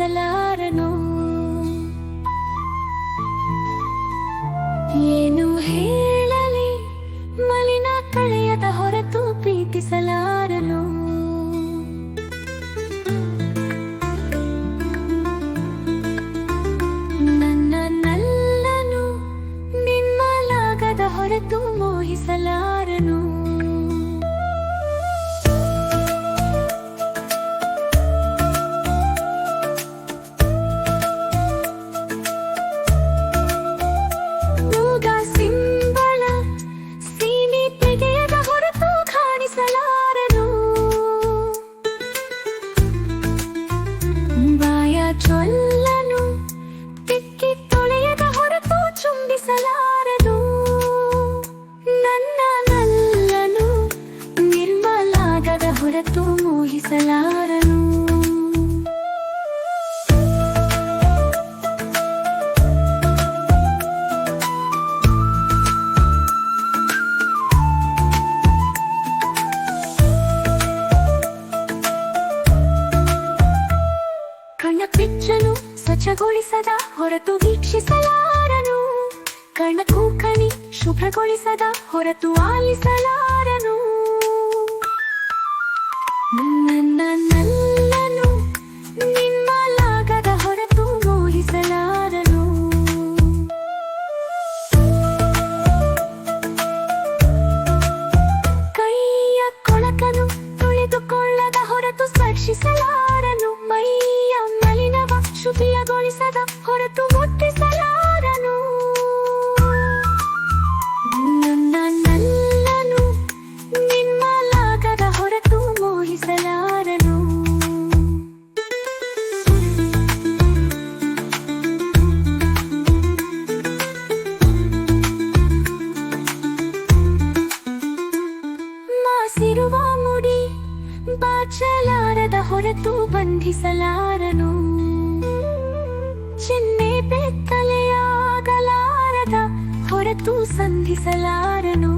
ಬಂಧಿಸಲಾರನು ಏನು ಹೇಳಲಿ ಮಲಿನ ಕಳೆಯದ ಹೊರತು ಪ್ರೀತಿಸಲಾರನು. ನನ್ನ ನಲ್ಲನು ನಿಮ್ಮಲಾಗದ ಹೊರತು ಮೋಹಿಸಲಾರನು. ಚೊಲ್ಲನು. ತಿಕ್ಕಿ ತೊಳೆಯದ ಹೊರತು ಚುಂಬಿಸಲಾರದು ನನ್ನ ನಲ್ಲನು ನಿರ್ಮಲಾಗದ ಹೊರತು ಮೋಹಿಸಲಾರನು ಸ್ವಚ್ಛಗೊಳಿಸದ ಹೊರತು ವೀಕ್ಷಿಸಲಾರನು. ಕಣ್ಣ ಕೂಕಣಿ ಶುಭ್ರಗೊಳಿಸದ ಹೊರತು ಆಲಿಸಲಾರನು. ಮಲಿನವ ಹೊರತು ಮುಟ್ಟಿಸಲಾರನು ನನ್ನ ನಲ್ಲನು ನಿಮ್ಮಲಾಗದ ಹೊರತು ಮೋಹಿಸಲಾರನು. ಮಾಸಿರುವ ಮುಡಿ ಬಾಚಲಾರದ ಹೊರತು ಬಂಧಿಸಲಾರನು. ಚಿನ್ನೆ ಬೆತ್ತಲೆಯಾಗಲಾರದ ಹೊರತು ಸಂಧಿಸಲಾರನು.